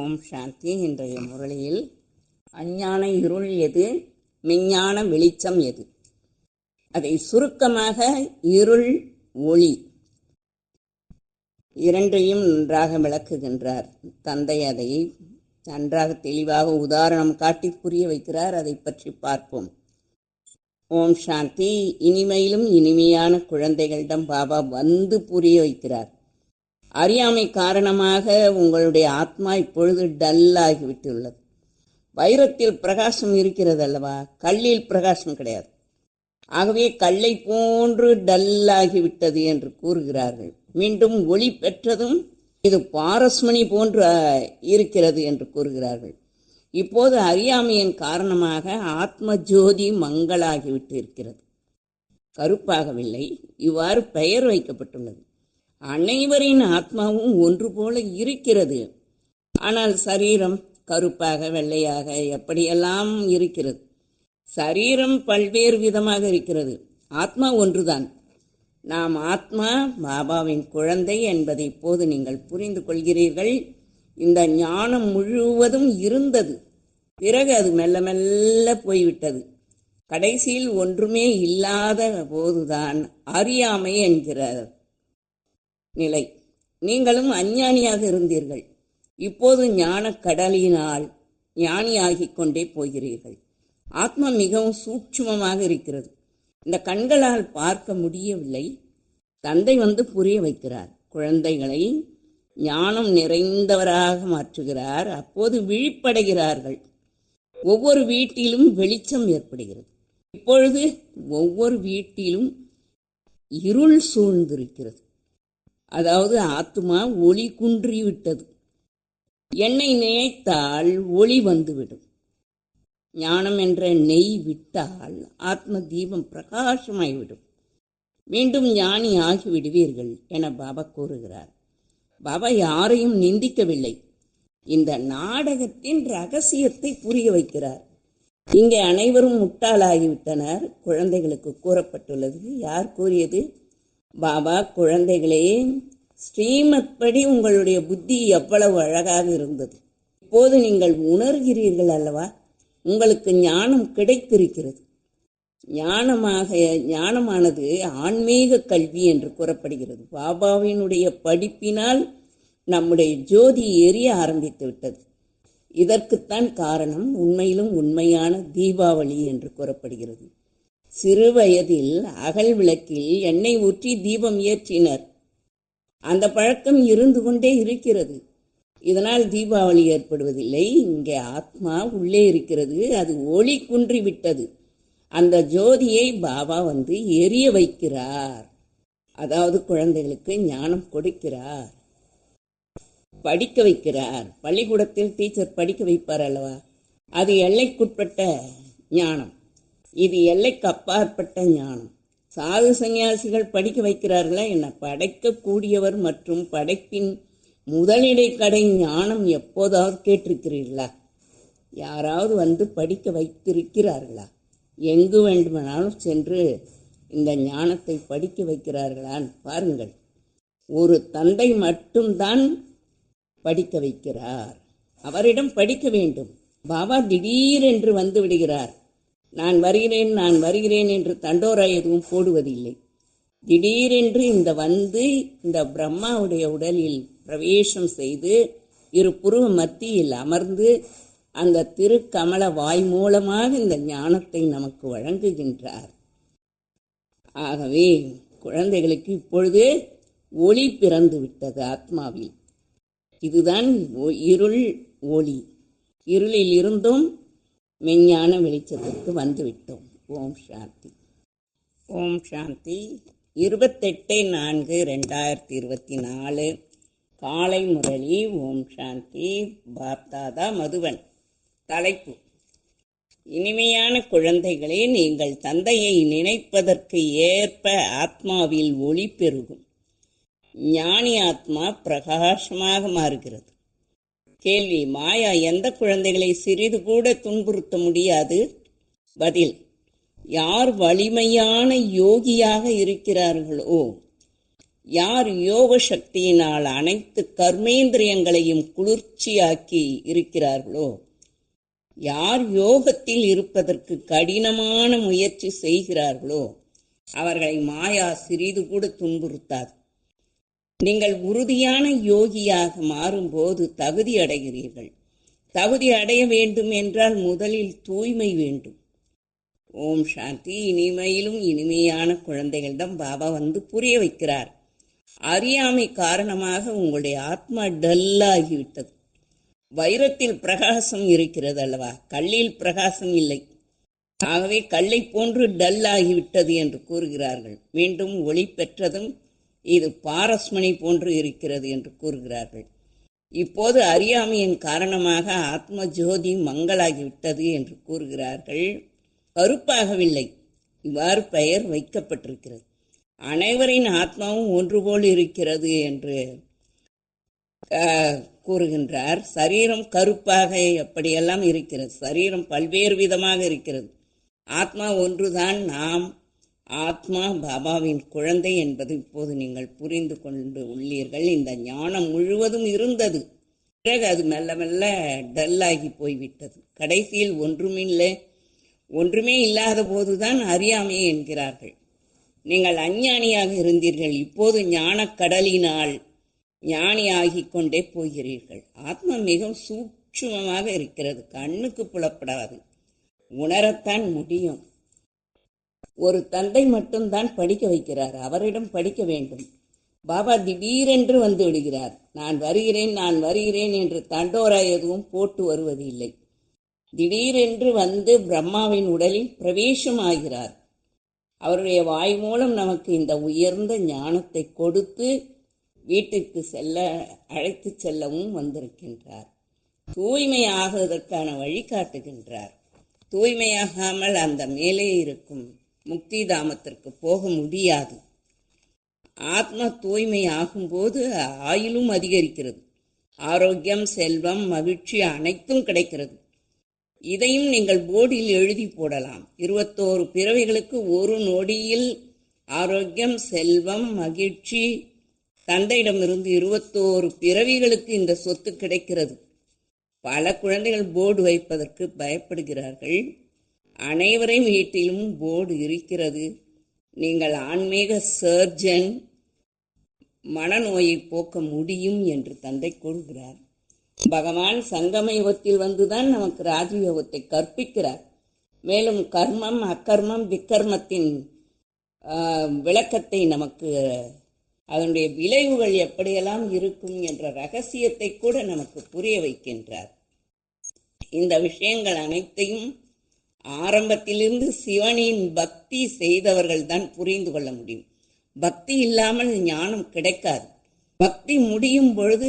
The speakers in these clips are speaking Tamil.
ஓம் சாந்தி இன்றைய முரளியில். அஞ்ஞான இருள் எது? மெஞ்ஞான வெளிச்சம் எது? அதை சுருக்கமாக இருள் ஒளி இரண்டையும் நன்றாக விளக்குகின்றார். தந்தை அதை நன்றாக தெளிவாக உதாரணம் காட்டி புரிய வைக்கிறார். அதை பற்றி பார்ப்போம். ஓம் சாந்தி. இனிமையிலும் இனிமையான குழந்தைகளிடம் பாபா வந்து புரிய வைக்கிறார். அறியாமை காரணமாக உங்களுடைய ஆத்மா இப்பொழுது டல்லாகிவிட்டுள்ளது. வைரத்தில் பிரகாசம் இருக்கிறது அல்லவா கல்லில் பிரகாசம் கிடையாது. ஆகவே கல்லை போன்று டல்லாகிவிட்டது என்று கூறுகிறார்கள். மீண்டும் ஒளி பெற்றதும் இது பாரஸ்மணி போன்று இருக்கிறது என்று கூறுகிறார்கள். இப்போது அறியாமையின் காரணமாக ஆத்ம ஜோதி மங்களாகிவிட்டு இருக்கிறது கருப்பாகவில்லை. இவ்வாறு பெயர் வைக்கப்பட்டுள்ளது. அனைவரின் ஆத்மாவும் ஒன்று போல இருக்கிறது. ஆனால் சரீரம் கருப்பாக வெள்ளையாக எப்படியெல்லாம் இருக்கிறது? சரீரம் பல்வேறு விதமாக இருக்கிறது. ஆத்மா ஒன்றுதான். நாம் ஆத்மா பாபாவின் குழந்தை என்பதை இப்போது நீங்கள் புரிந்து கொள்கிறீர்கள். இந்த ஞானம் முழுவதும் இருந்தது. பிறகு அது மெல்ல மெல்ல போய்விட்டது. கடைசியில் ஒன்றுமே இல்லாத போதுதான் அறியாமை என்கிறார். நிலை. நீங்களும் அஞ்ஞானியாக இருந்தீர்கள். இப்போது ஞான கடலினால் ஞானியாகிக் கொண்டே போகிறீர்கள். ஆத்மா மிகவும் சூட்சுமமாக இருக்கிறது. இந்த கண்களால் பார்க்க முடியவில்லை. தந்தை வந்து புரிய வைக்கிறார். குழந்தைகளை ஞானம் நிறைந்தவராக மாற்றுகிறார். அப்போது விழிப்படைகிறார்கள். ஒவ்வொரு வீட்டிலும் வெளிச்சம் ஏற்படுகிறது. இப்பொழுது ஒவ்வொரு வீட்டிலும் இருள் சூழ்ந்திருக்கிறது. அதாவது ஆத்மா ஒளி குன்றி விட்டது என்னை நினைத்தால் ஒளி வந்துவிடும். ஞானம் என்ற நெய் விட்டால் ஆத்ம தீபம் பிரகாசமாய்விடும். மீண்டும் ஞானி ஆகிவிடுவீர்கள் என பாபா கூறுகிறார். பாபா யாரையும் நிந்திக்கவில்லை. இந்த நாடகத்தின் ரகசியத்தை புரிய வைக்கிறார். இங்கே அனைவரும் முட்டாளாகிவிட்டனர். குழந்தைகளுக்கு கூறப்பட்டுள்ளது. யார் கூறியது? பாபா குழந்தைகளே ஸ்ரீமத் படி உங்களுடைய புத்தி எவ்வளவு அழகாக இருந்தது. இப்போது நீங்கள் உணர்கிறீர்கள் அல்லவா? உங்களுக்கு ஞானம் கிடைத்திருக்கிறது. ஞானமாக ஞானமானது ஆன்மீக கல்வி என்று கூறப்படுகிறது. பாபாவினுடைய படிப்பினால் நம்முடைய ஜோதி எரிய ஆரம்பித்து விட்டது. இதற்குத்தான் காரணம் உண்மையிலும் உண்மையான தீபாவளி என்று கூறப்படுகிறது. சிறுவயதில் அகல் விளக்கில் எண்ணெய் ஊற்றி தீபம் ஏற்றினர். அந்த பழக்கம் இருந்து கொண்டே இருக்கிறது. இதனால் தீபாவளி ஏற்படுவதில்லை. இங்கே ஆத்மா உள்ளே இருக்கிறது. அது ஒளி குன்றி விட்டது. அந்த ஜோதியை பாபா வந்து எரிய வைக்கிறார். அதாவது குழந்தைகளுக்கு ஞானம் கொடுக்கிறார். படிக்க வைக்கிறார். பள்ளிக்கூடத்தில் டீச்சர் படிக்க வைப்பார் அல்லவா? அது எல்லைக்குட்பட்ட ஞானம். இது எல்லைக்கு அப்பாற்பட்ட ஞானம். சாது சந்நியாசிகள் படிக்க வைக்கிறார்களா என்ன? படைக்கக்கூடியவர் மற்றும் படைப்பின் முதலிடை கடை ஞானம் எப்போதாவது கேட்டிருக்கிறீர்களா? யாராவது வந்து படிக்க வைத்திருக்கிறார்களா? எங்கு வேண்டுமானாலும் சென்று இந்த ஞானத்தை படிக்க வைக்கிறார்களான்னு பாருங்கள். ஒரு தந்தை மட்டும்தான் படிக்க வைக்கிறார். அவரிடம் படிக்க வேண்டும். பாபா திடீரென்று வந்து விடுகிறார். நான் வருகிறேன் நான் வருகிறேன் என்று தண்டோரா எதுவும் போடுவதில்லை. திடீரென்று இந்த வந்து இந்த பிரம்மாவுடைய உடலில் பிரவேசம் செய்து இரு புருவ மத்தியில் அமர்ந்து அந்த திருக்கமல வாய் மூலமாக இந்த ஞானத்தை நமக்கு வழங்குகின்றார். ஆகவே குழந்தைகளுக்கு இப்பொழுது ஒளி பிறந்து விட்டது ஆத்மாவில். இதுதான் ஒ- இருள் ஒளி. இருளில் இருந்தும் மெஞ்ஞான வெளிச்சத்திற்கு வந்துவிட்டோம். ஓம் சாந்தி. ஓம் சாந்தி. இருபத்தெட்டு நான்கு ரெண்டாயிரத்தி இருபத்தி நாலு. காலை முரளி. ஓம் சாந்தி. பாப்தாதா மதுவன். தலைப்பு. இனிமையான குழந்தைகளே நீங்கள் தந்தையை நினைப்பதற்கு ஏற்ப ஆத்மாவில் ஒளி பெருகும். ஞானி ஆத்மா பிரகாசமாக மாறுகிறது. கேள்வி மாயா எந்த குழந்தைகளை சிறிது கூட துன்புறுத்த முடியாது? பதில் யார் வலிமையான யோகியாக இருக்கிறார்களோ யார் யோக சக்தியினால் அனைத்து கர்மேந்திரியங்களையும் குளிர்ச்சியாக்கி இருக்கிறார்களோ யார் யோகத்தில் இருப்பதற்கு கடினமான முயற்சி செய்கிறார்களோ அவர்களை மாயா சிறிது கூட துன்புறுத்தாது. நீங்கள் உறுதியான யோகியாக மாறும்போது தகுதி அடைகிறீர்கள். தகுதி அடைய வேண்டும் என்றால் முதலில் தூய்மை வேண்டும். ஓம் சாந்தி. இனிமையிலும் இனிமையான குழந்தைகளிடம் பாபா வந்து புரிய வைக்கிறார். அறியாமை காரணமாக உங்களுடைய ஆத்மா டல்லாகிவிட்டது. வைரத்தில் பிரகாசம் இருக்கிறது அல்லவா? கல்லில் பிரகாசம் இல்லை. ஆகவே கல்லை போன்று டல் ஆகிவிட்டது என்று கூறுகிறார்கள். மீண்டும் ஒளி பெற்றதும் இது பாரஸ்மணி போன்று இருக்கிறது என்று கூறுகிறார்கள். இப்போது அறியாமையின் காரணமாக ஆத்ம ஜோதி மங்களாகிவிட்டது என்று கூறுகிறார்கள். கருப்பாகவில்லை. இவ்வாறு பெயர் வைக்கப்பட்டிருக்கிறது. அனைவரின் ஆத்மாவும் ஒன்று போல் இருக்கிறது என்று கூறுகின்றார். சரீரம் கருப்பாக எப்படியெல்லாம் இருக்கிறது. சரீரம் பல்வேறு விதமாக இருக்கிறது. ஆத்மா ஒன்றுதான் நாம் ஆத்மா பாபாவின் குழந்தை என்பது இப்போது நீங்கள் புரிந்து கொண்டு உள்ளீர்கள். இந்த ஞானம் முழுவதும் இருந்தது. பிறகு அது மெல்ல மெல்ல டல்லாகி போய்விட்டது. கடைசியில் ஒன்றுமில்லை ஒன்றுமே இல்லாத போதுதான் அறியாமை என்கிறார்கள். நீங்கள் அஞ்ஞானியாக இருந்தீர்கள். இப்போது ஞானக்கடலினால் ஞானியாகிக் கொண்டே போகிறீர்கள். ஆத்மா மிகவும் சூட்சுமமாக இருக்கிறது. கண்ணுக்கு புலப்படாது. உணரத்தான் முடியும். ஒரு தந்தை மட்டும்தான் படிக்க வைக்கிறார். அவரிடம் படிக்க வேண்டும். பாபா திடீரென்று வந்து விடுகிறார். நான் வருகிறேன் நான் வருகிறேன் என்று தண்டோரா எதுவும் போட்டு வருவது இல்லை திடீரென்று வந்து பிரம்மாவின் உடலில் பிரவேசம் ஆகிறார் அவருடைய வாய் மூலம் நமக்கு இந்த உயர்ந்த ஞானத்தை கொடுத்து வீட்டிற்கு செல்ல அழைத்து செல்லவும் வந்திருக்கின்றார். தூய்மையாகுவதற்கான வழி காட்டுகின்றார் தூய்மையாகாமல் அந்த மேலே இருக்கும் முக்தி தாமத்திற்கு போக முடியாது. ஆத்ம தூய்மை ஆகும்போது ஆயுளும் அதிகரிக்கிறது. ஆரோக்கியம் செல்வம் மகிழ்ச்சி அனைத்தும் கிடைக்கிறது. இதையும் நீங்கள் போர்டில் எழுதி போடலாம். இருபத்தோரு பிறவைகளுக்கு ஒரு நொடியில் ஆரோக்கியம் செல்வம் மகிழ்ச்சி தந்தையிடமிருந்து இருபத்தோரு பிறவிகளுக்கு இந்த சொத்து கிடைக்கிறது. பல குழந்தைகள் போர்டு வைப்பதற்கு பயப்படுகிறார்கள். அனைவரையும் வீட்டிலும் போர்டு இருக்கிறது. நீங்கள் ஆன்மீக சர்ஜன் மனநோயை போக்க முடியும் என்று தந்தை கூறுகிறார். பகவான் சங்கம யுகத்தில் வந்துதான் நமக்கு ராஜயோகத்தை கற்பிக்கிறார். மேலும் கர்மம் அக்கர்மம் விக்கர்மத்தின் விளக்கத்தை நமக்கு அதனுடைய விளைவுகள் எப்படியெல்லாம் இருக்கும் என்ற ரகசியத்தை கூட நமக்கு புரிய வைக்கின்றார். இந்த விஷயங்கள் அனைத்தையும் ஆரம்பத்திலிருந்து சிவனின் பக்தி செய்தவர்கள் தான் புரிந்து கொள்ள முடியும். பக்தி இல்லாமல் ஞானம் கிடைக்காது. பக்தி முடியும் பொழுது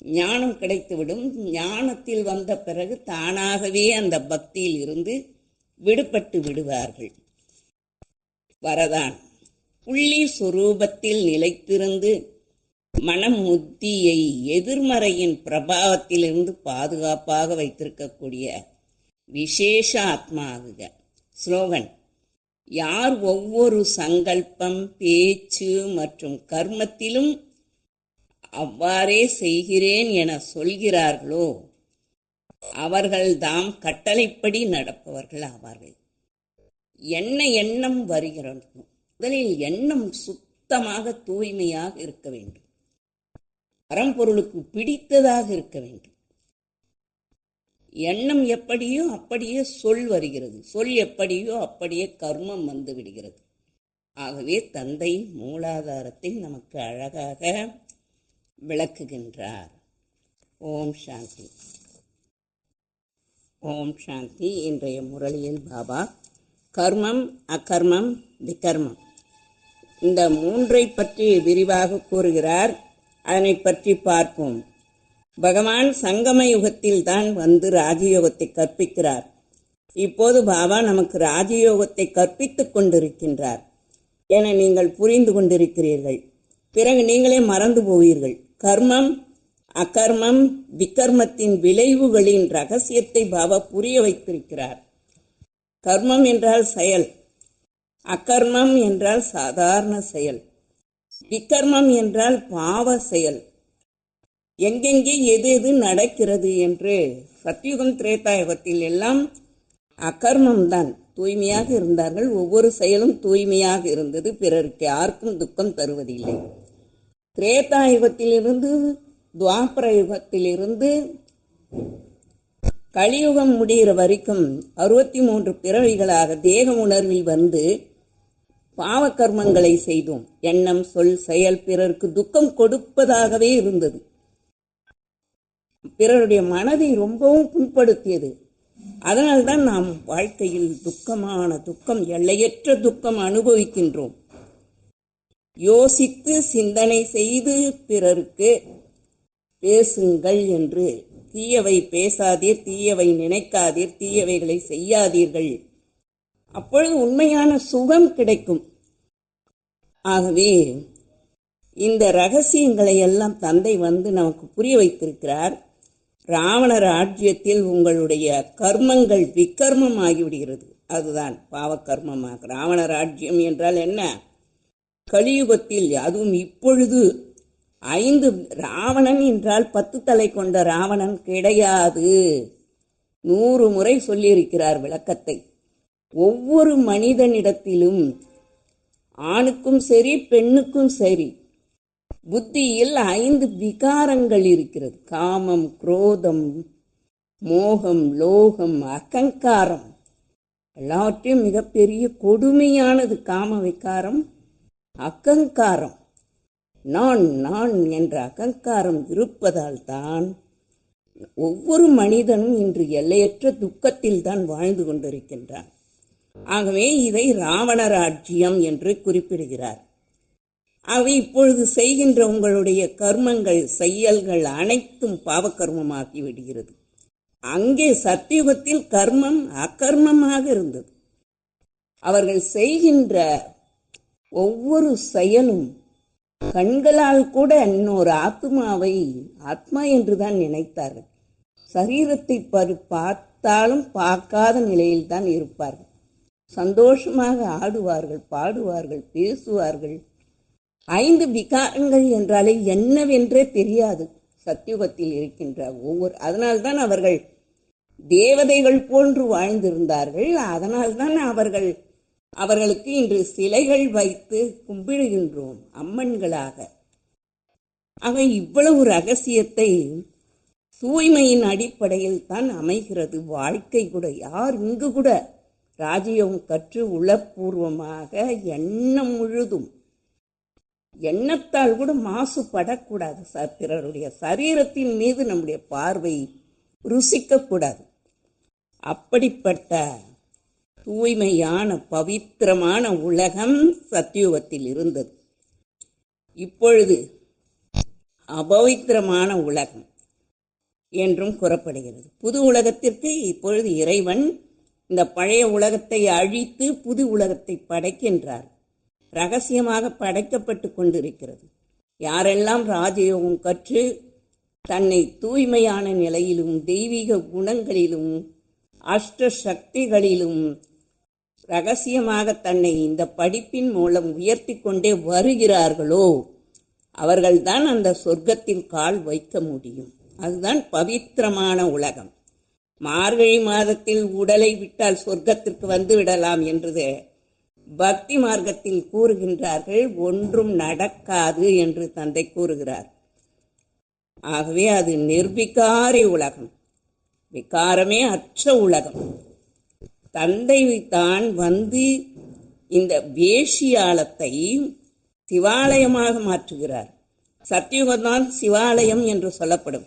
ஞானம் கிடைத்துவிடும். ஞானத்தில் வந்த பிறகு தானாகவே அந்த பக்தியில் இருந்து விடுபட்டு விடுவார்கள். வரதான். புள்ளி சுரூபத்தில் நிலைத்திருந்து மனம் முத்தியை எதிர்மறையின் பிரபாவத்திலிருந்து பாதுகாப்பாக வைத்திருக்கக்கூடிய விசேஷ ஆத்மா ஆகுக ஸ்லோகன். யார் ஒவ்வொரு சங்கல்பம் பேச்சு மற்றும் கர்மத்திலும் அவ்வாறே செய்கிறேன் என சொல்கிறார்களோ அவர்கள் தாம் கட்டளைப்படி நடப்பவர்கள் ஆவார்கள். என்ன எண்ணம் வருகிறது முதலில் எண்ணம் சுத்தமாக தூய்மையாக இருக்க வேண்டும். பரம்பொருளுக்கு பிடித்ததாக இருக்க வேண்டும். எண்ணம் எப்படியோ அப்படியே சொல் வருகிறது. சொல் எப்படியோ அப்படியே கர்மம் வந்து விடுகிறது. ஆகவே தந்தை மூலாதாரத்தை நமக்கு அழகாக விளக்குகின்றார். ஓம் சாந்தி. ஓம் சாந்தி. இன்றைய முரளியில் பாபா கர்மம் அகர்மம் விகர்மம். இந்த மூன்றை பற்றி விரிவாக கூறுகிறார். அதனை பற்றி பார்ப்போம். பகவான் சங்கம யுகத்தில் தான் வந்து ராஜயோகத்தை கற்பிக்கிறார். இப்போது பாபா நமக்கு ராஜயோகத்தை கற்பித்துக் கொண்டிருக்கின்றார். என நீங்கள் புரிந்து கொண்டிருக்கிறீர்கள். பிறகு நீங்களே மறந்து போவீர்கள். கர்மம் அகர்மம் விகர்மத்தின் விளைவுகளின் ரகசியத்தை பாபா புரிய வைத்திருக்கிறார். கர்மம் என்றால் செயல். அகர்மம் என்றால் சாதாரண செயல். விக்கர்மம் என்றால் பாவ செயல். எங்கெங்கே எது எது நடக்கிறது என்று சத்யுகம் திரேதாயுகத்தில் எல்லாம் அகர்மம்தான். தூய்மையாக இருந்தார்கள். ஒவ்வொரு செயலும் தூய்மையாக இருந்தது. பிறருக்கு யாருக்கும் துக்கம் தருவதில்லை. திரேதாயுகத்திலிருந்து துவாபர யுகத்திலிருந்து கலியுகம் முடிகிற வரைக்கும் அறுபத்தி மூன்று பிறவிகளாக தேக உணர்வில் வந்து பாவக்கர்மங்களை செய்தோம். எண்ணம் சொல் செயல் பிறருக்கு துக்கம் கொடுப்பதாகவே இருந்தது. பிறருடைய மனதை ரொம்பவும் புண்படுத்தியது. அதனால்தான் நாம் வாழ்க்கையில் துக்கமான துக்கம் எல்லையற்ற துக்கம் அனுபவிக்கின்றோம். யோசித்து சிந்தனை செய்து பிறருக்கு பேசுங்கள் என்று தீயவை பேசாதீர் தீயவை நினைக்காதீர் தீயவைகளை செய்யாதீர்கள். அப்பொழுது உண்மையான சுகம் கிடைக்கும். ஆகவே இந்த ரகசியங்களை எல்லாம் தந்தை வந்து நமக்கு புரிய வைத்திருக்கிறார். ராவண ராஜ்யத்தில் உங்களுடைய கர்மங்கள் விக்கர்மம் ஆகிவிடுகிறது அதுதான் பாவக்கர்மமாக ராவண ராஜ்யம் என்றால் என்ன? கலியுகத்தில் அதுவும் இப்பொழுது ஐந்து ராவணன் என்றால் பத்து தலை கொண்ட ராவணன் கிடையாது. நூறு முறை சொல்லியிருக்கிறார் விளக்கத்தை. ஒவ்வொரு மனிதனிடத்திலும் ஆணுக்கும் சரி பெண்ணுக்கும் சரி புத்தியில் ஐந்து விகாரங்கள் இருக்கிறது. காமம் குரோதம் மோகம் லோகம் அகங்காரம். எல்லாவற்றையும் மிகப்பெரிய கொடுமையானது காம விகாரம் அகங்காரம். நான் நான் என்ற அகங்காரம் இருப்பதால் தான் ஒவ்வொரு மனிதனும் இன்று எல்லையற்ற துக்கத்தில் தான் வாழ்ந்து கொண்டிருக்கின்றான். ஆகவே இதை ராவண ராஜ்யம் என்று குறிப்பிடுகிறார். ஆகவே இப்பொழுது செய்கின்ற உங்களுடைய கர்மங்கள் செயல்கள் அனைத்தும் பாவகர்மமாகி விடுகிறது. அங்கே சத்தியுகத்தில் கர்மம் அகர்மமாக இருந்தது. அவர்கள் செய்கின்ற ஒவ்வொரு செயலும் கண்களால் கூட இன்னொரு ஆத்மாவை ஆத்மா என்றுதான் நினைத்தார்கள். சரீரத்தை பரு பார்த்தாலும் பார்க்காத நிலையில் தான் இருப்பார்கள். சந்தோஷமாக ஆடுவார்கள் பாடுவார்கள் பேசுவார்கள். ஐந்து விகாரங்கள் என்றாலே என்னவென்றே தெரியாது. சத்தியுகத்தில் இருக்கின்ற ஒவ்வொரு அதனால்தான் அவர்கள் தேவதைகள் போன்று வாழ்ந்திருந்தார்கள். அதனால்தான் அவர்கள் அவர்களுக்கு இன்று சிலைகள் வைத்து கும்பிடுகின்றோம் அம்மன்களாக. ஆக இவ்வளவு ரகசியத்தை தூய்மையின் அடிப்படையில் தான் அமைகிறது. வாழ்க்கை கூட யார் இங்கு கூட ராஜயோகம் கற்று உளப்பூர்வமாக எண்ணம் முழுதும் எண்ணத்தால் கூட மாசுபடக்கூடாது சார் பிறருடைய சரீரத்தின் மீது நம்முடைய பார்வை ருசிக்கக்கூடாது. அப்படிப்பட்ட தூய்மையான பவித்திரமான உலகம் சத்தியுகத்தில் இருந்தது. இப்பொழுது அபவித்திரமான உலகம் என்றும் கூறப்படுகிறது. புது உலகத்திற்கு இப்பொழுது இறைவன் இந்த பழைய உலகத்தை அழித்து புது உலகத்தை படைக்கின்றார். ரகசியமாக படைக்கப்பட்டு கொண்டிருக்கிறது. யாரெல்லாம் ராஜயோகம் கற்று தன்னை தூய்மையான நிலையிலும் தெய்வீக குணங்களிலும் அஷ்ட சக்திகளிலும் ரகசியமாக தன்னை இந்த படிப்பின் மூலம் உயர்த்தி கொண்டே வருகிறார்களோ அவர்கள்தான் அந்த சொர்க்கத்தில் கால் வைக்க முடியும். அதுதான் பவித்திரமான உலகம். மார்கழி மாதத்தில் உடலை விட்டால் சொர்க்கத்திற்கு வந்து விடலாம் என்றது பக்தி மார்க்கத்தில் கூறுகின்றார்கள் ஒன்றும் நடக்காது என்று தந்தை கூறுகிறார். ஆகவே அது நிர்விகாரி உலகம் விகாரமே அற்ற உலகம். தந்தை தான் வந்து இந்த வேஷியாலத்தை சிவாலயமாக மாற்றுகிறார். சத்தியுகம்தான் சிவாலயம் என்று சொல்லப்படும்.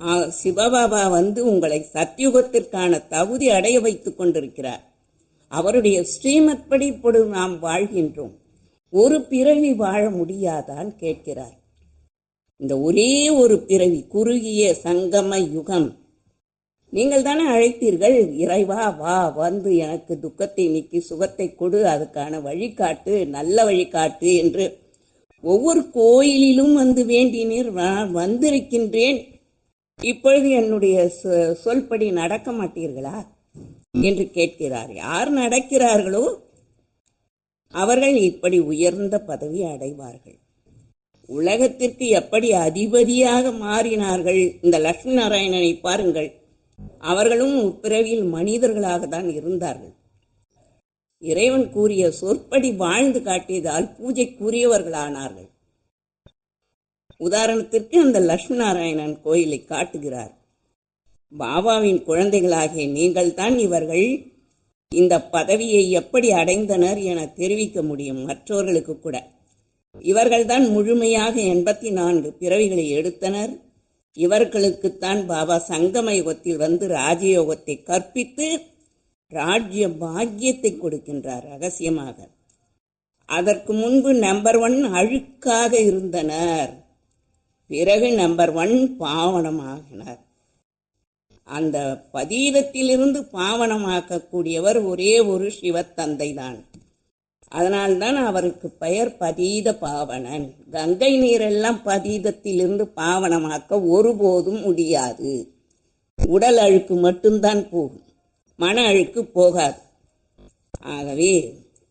ஆ, சிவபாபா வந்து உங்களை சத்தியுகத்திற்கான தகுதி அடைய வைத்துக் கொண்டிருக்கிறார். அவருடைய ஸ்ரீமத் படி இப்பொழுது நாம் வாழ்கின்றோம். ஒரு பிறவி வாழ முடியாதான் கேட்கிறார். இந்த ஒரே ஒரு பிறவி குறுகிய சங்கம யுகம். நீங்கள் தானே அழைத்தீர்கள் இறைவா வா வந்து எனக்கு துக்கத்தை நீக்கி சுகத்தை கொடு அதுக்கான வழிகாட்டு நல்ல வழிகாட்டு என்று ஒவ்வொரு கோயிலிலும் வந்து வேண்டினீர் நான் வந்திருக்கின்றேன். இப்பொழுது என்னுடைய சொ- சொல்படி நடக்க மாட்டீர்களா? என்று கேட்கிறார். யார் நடக்கிறார்களோ அவர்கள் இப்படி உயர்ந்த பதவி அடைவார்கள். உலகத்திற்கு எப்படி அதிபதியாக மாறினார்கள்? இந்த லட்சுமி நாராயணனை பாருங்கள். அவர்களும் பிறவியில் மனிதர்களாக தான் இருந்தார்கள். இறைவன் கூறிய சொற்படி வாழ்ந்து காட்டியதால் பூஜைக்குரியவர்களானார்கள். உதாரணத்திற்கு அந்த லட்சுமி நாராயணன் கோயிலை காட்டுகிறார். பாபாவின் குழந்தைகளாகிய நீங்கள்தான் இவர்கள் இந்த பதவியை எப்படி அடைந்தனர் என தெரிவிக்க முடியும் மற்றவர்களுக்கு கூட. இவர்கள்தான் முழுமையாக எண்பத்தி நான்கு பிறவிகளை எடுத்தனர். இவர்களுக்குத்தான் பாபா சங்கம யுகத்தில் வந்து ராஜயோகத்தை கற்பித்து ராஜ்ய பாக்கியத்தை கொடுக்கின்றார் ரகசியமாக. அதற்கு முன்பு நம்பர் ஒன் அழுக்காக இருந்தனர். பிறகு நம்பர் ஒன் பாவனமாகினார். அந்த பதீதத்திலிருந்து பாவனமாக்கக்கூடியவர் ஒரே ஒரு சிவத்தந்தை தான் அதனால்தான் அவருக்கு பெயர் பதீத பாவனன். கங்கை நீரெல்லாம் பதீதத்திலிருந்து பாவனமாக்க ஒருபோதும் முடியாது. உடல் அழுக்கு மட்டும்தான் போகும். மன அழுக்கு போகாது. ஆகவே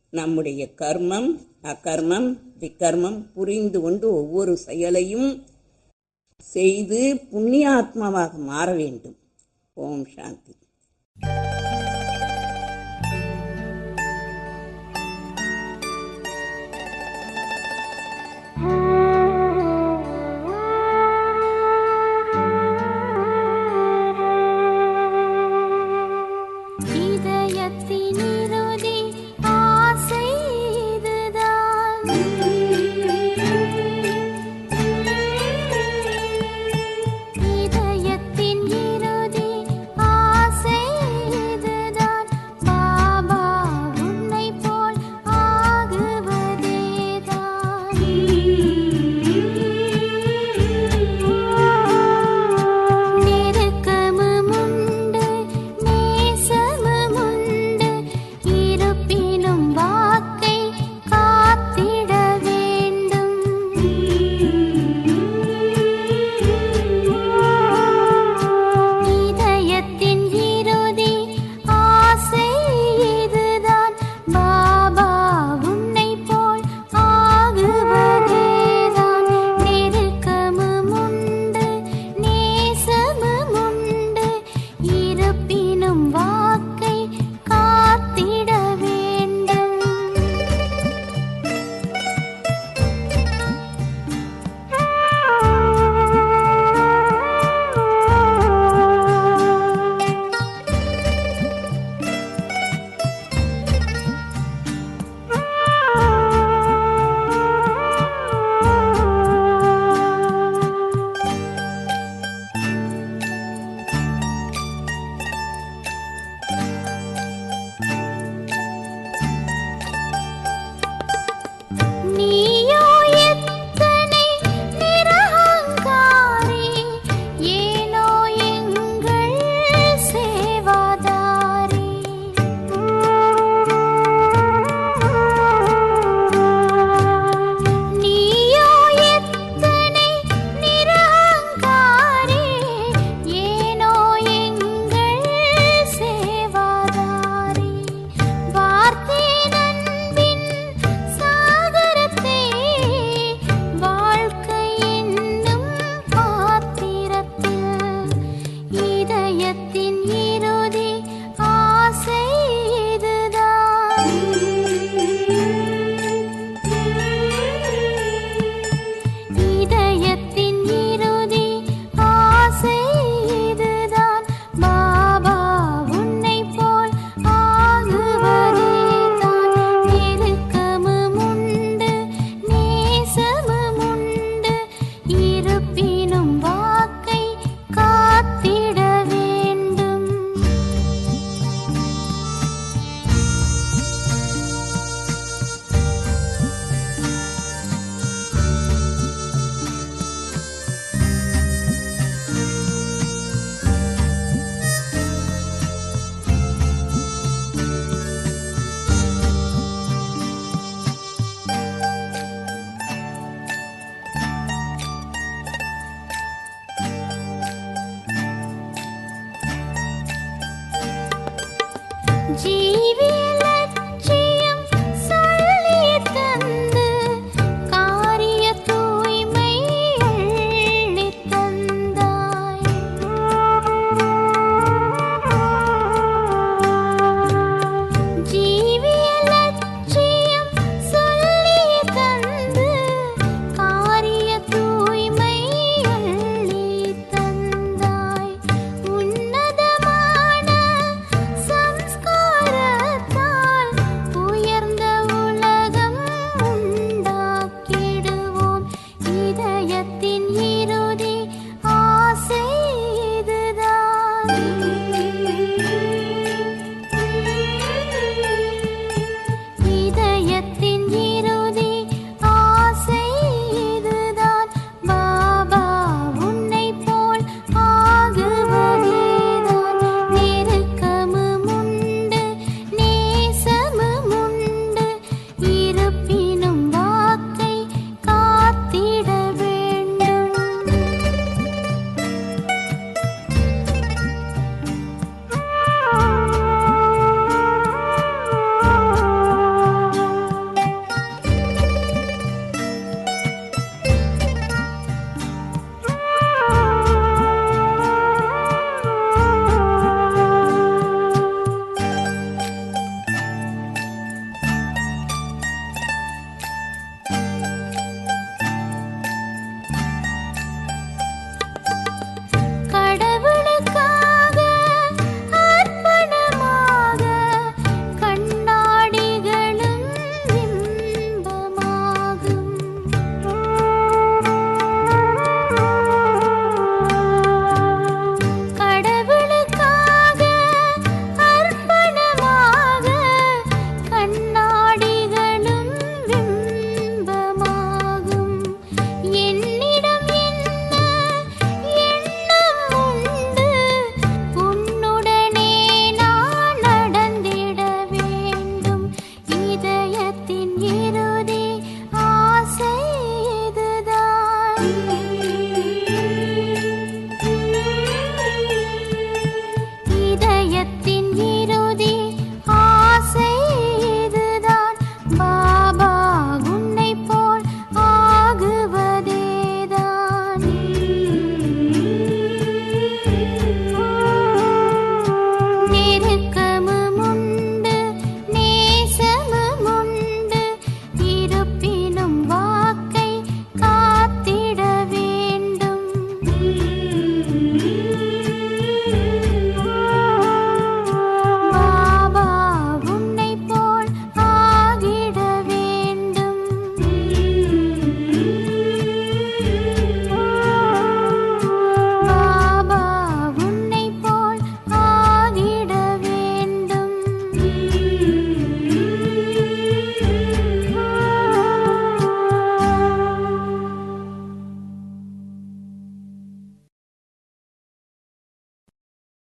நம்முடைய கர்மம் அகர்மம் விக்கர்மம் புரிந்து கொண்டு ஒவ்வொரு செயலையும் செய்து புண்ணியாத்மாவாக மாற வேண்டும். ஓம் சாந்தி